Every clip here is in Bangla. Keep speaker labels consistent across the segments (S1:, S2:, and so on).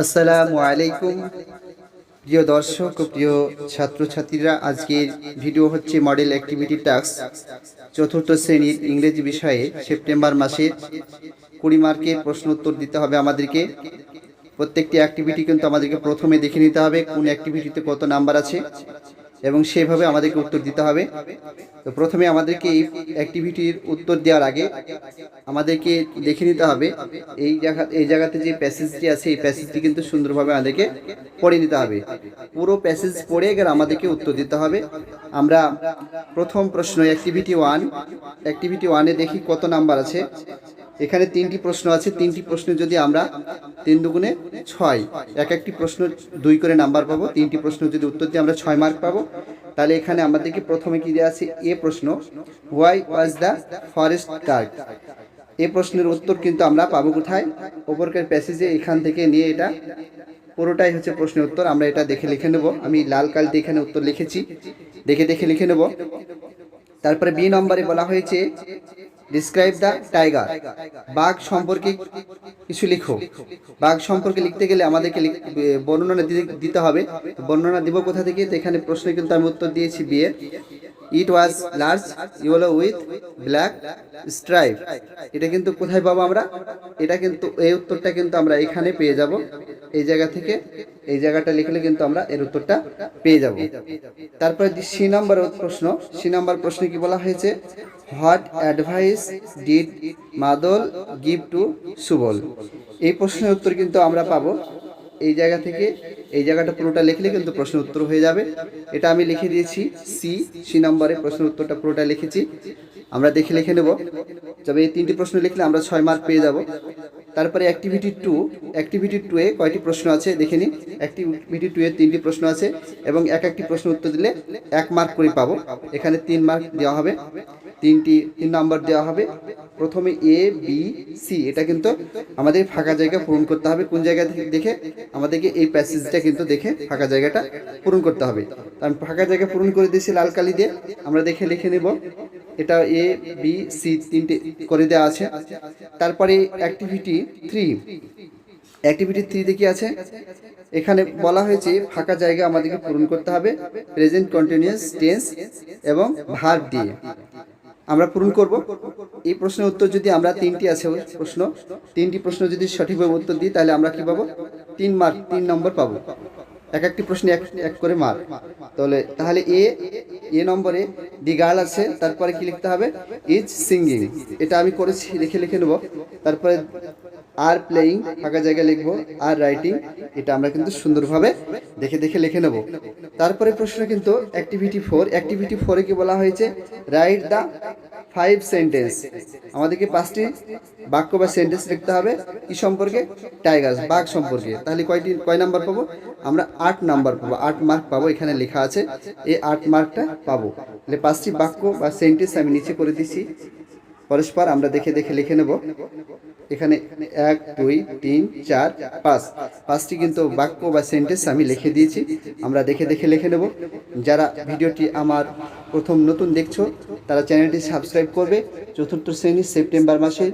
S1: আসসালামু আলাইকুম। প্রিয় দর্শক ও প্রিয় ছাত্রছাত্রীরা, আজকের ভিডিও হচ্ছে মডেল অ্যাক্টিভিটি টাস্ক চতুর্থ শ্রেণির ইংরেজি বিষয়ে সেপ্টেম্বর মাসের কুড়ি মার্কের প্রশ্ন উত্তর দিতে হবে আমাদেরকে। প্রত্যেকটি অ্যাক্টিভিটি কিন্তু আমাদেরকে প্রথমে দেখে নিতে হবে, কোন অ্যাক্টিভিটিতে কত নাম্বার আছে। এবং সেভাবে আমাদেরকে উত্তর দিতে হবে। তো প্রথমে আমাদেরকে এই অ্যাক্টিভিটির উত্তর দেওয়ার আগে আমাদেরকে দেখে নিতে হবে, এই জায়গা এই জায়গাতে যে প্যাসেজটি আছে, এই প্যাসেজটি কিন্তু সুন্দরভাবে আমাদেরকে পড়ে নিতে হবে। পুরো প্যাসেজ পড়ে এবার আমাদেরকে উত্তর দিতে হবে। আমরা প্রথম প্রশ্ন অ্যাক্টিভিটি ওয়ান অ্যাক্টিভিটি ওয়ানে দেখি কত নাম্বার আছে। এখানে তিনটি প্রশ্ন আছে। তিনটি প্রশ্ন যদি আমরা তিন দুগুণে ছয়, এক একটি প্রশ্ন দুই করে নাম্বার পাবো। তিনটি প্রশ্ন যদি উত্তর দিয়ে আমরা ছয় মার্ক পাবো, তাহলে এখানে আমাদেরকে প্রথমে কি দেওয়া আছে? এ প্রশ্ন why was the forest guard এ প্রশ্নের উত্তর কিন্তু আমরা পাবো কোথায়? ওপরকার প্যাসেজে এখান থেকে নিয়ে এটা, পুরোটাই হচ্ছে প্রশ্নের উত্তর। আমরা এটা দেখে লিখে নেব। আমি লাল কালতে এখানে উত্তর লিখেছি। দেখে দেখে লিখে নেব। তারপরে বি নম্বরে বলা হয়েছে ডিসক্রাইব দ্য টাইগার বাঘ সম্পর্কে কিছু লিখো। বাঘ সম্পর্কে লিখতে গেলে আমাদেরকে বর্ণনা দিতে- হবে। বর্ণনা দিব কোথা থেকে? তো এখানে প্রশ্নে কিন্তু আমি উত্তর দিয়েছি বিয়ে it was large yellow with black stripe এটা কিন্তু কোথায় পাবো আমরা? এটা কিন্তু, এই উত্তরটা কিন্তু আমরা এখানে পেয়ে যাব। এই জায়গা থেকে এই জায়গাটা লিখলে কিন্তু আমরা এর উত্তরটা পেয়ে যাব। তারপরে সি নাম্বার প্রশ্ন, সি নাম্বার প্রশ্নে কি বলা হয়েছে? What advice did Madal give to Subal? এই প্রশ্নের উত্তর কিন্তু আমরা পাবো। এই জায়গা থেকে এই জায়গাটা পুরোটা লিখলে কিন্তু প্রশ্ন উত্তর হয়ে যাবে। এটা আমি লিখে দিয়েছি সি সি নম্বরে প্রশ্ন উত্তরটা পুরোটা লিখেছি। আমরা দেখে লিখে নেব। তবে এই তিনটি প্রশ্ন লিখলে আমরা ছয় মার্ক পেয়ে যাব। তারপরে activity two activity two A কয়টি প্রশ্ন আছে দেখে নিন। অ্যাক্টিভিটি টু এ তিনটি প্রশ্ন আছে এবং এক একটি প্রশ্ন উত্তর দিলে এক মার্ক করে পাবো। এখানে তিন মার্ক দেওয়া হবে। তিনটি, তিন নাম্বার দেওয়া হবে। প্রথমে এ বি সি এটা কিন্তু আমাদের ফাঁকা জায়গা পূরণ করতে হবে। কোন জায়গা থেকে দেখে আমাদেরকে এই প্যাসেজটা কিন্তু দেখে ফাঁকা জায়গাটা পূরণ করতে হবে। কারণ ফাঁকা জায়গা পূরণ করে দিয়েছি লাল কালি দিয়ে। আমরা দেখে লিখে নেব। এটা এ বি সি তিনটে করে দেওয়া আছে। তারপরে অ্যাক্টিভিটি থ্রি অ্যাক্টিভিটি থ্রিতে কি আছে? এখানে বলা হয়েছে ফাঁকা জায়গা আমাদেরকে পূরণ করতে হবে প্রেজেন্ট কন্টিনিউয়াস টেন্স এবং ভার্ব দিয়ে। আমরা পূরণ করব। এই প্রশ্নের উত্তর যদি আমরা তিনটি আছে প্রশ্ন, তিনটি প্রশ্ন যদি সঠিকভাবে উত্তর দিই, তাহলে আমরা কি পাবো? তিন মার্ক তিন নম্বর পাবো। এক একটি প্রশ্নে এক এক করে মার তাহলে তাহলে এ এ নম্বরে দি গার্ল আছে, তারপরে কি লিখতে হবে? Is singing. এটা আমি করেছি, লিখে লিখে নেব। তারপরে আর প্লেয়িং, ফাঁকা জায়গায় লিখব, আর রাইটিং, এটা আমরা কিন্তু সুন্দরভাবে দেখে দেখে লিখে নেব। তারপরে প্রশ্ন কিন্তু অ্যাক্টিভিটি ফোর অ্যাক্টিভিটি ফোরে কি বলা হয়েছে? রাইট দ্য ফাইভ সেন্টেন্স আমাদেরকে পাঁচটি বাক্য বা সেন্টেন্স লিখতে হবে। কি সম্পর্কে? টাইগার বাঘ সম্পর্কে। তাহলে কয়টি, কয় নাম্বার পাবো? আমরা আট নাম্বার পাবো, আট মার্ক পাবো, এখানে লেখা আছে। এই আট মার্কটা পাবো। তাহলে পাঁচটি বাক্য বা সেন্টেন্স আমি নিচে করে দিচ্ছি পরস্পর আমরা দেখে দেখে লিখে নেব। এখানে এক, দুই, তিন, চার, পাঁচ। পাঁচটি কিন্তু বাক্য বা সেন্টেন্স আমি লিখে দিয়েছি। আমরা দেখে দেখে লিখে নেব। যারা ভিডিওটি আমার প্রথম নতুন দেখছ, তারা চ্যানেলটি সাবস্ক্রাইব করবে। চতুর্থ শ্রেণি, সেপ্টেম্বর মাসে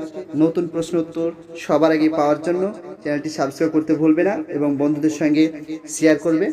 S1: নতুন প্রশ্ন উত্তর সবার আগে পাওয়ার জন্য চ্যানেলটি সাবস্ক্রাইব করতে ভুলবে না এবং বন্ধুদের সঙ্গে শেয়ার করবে।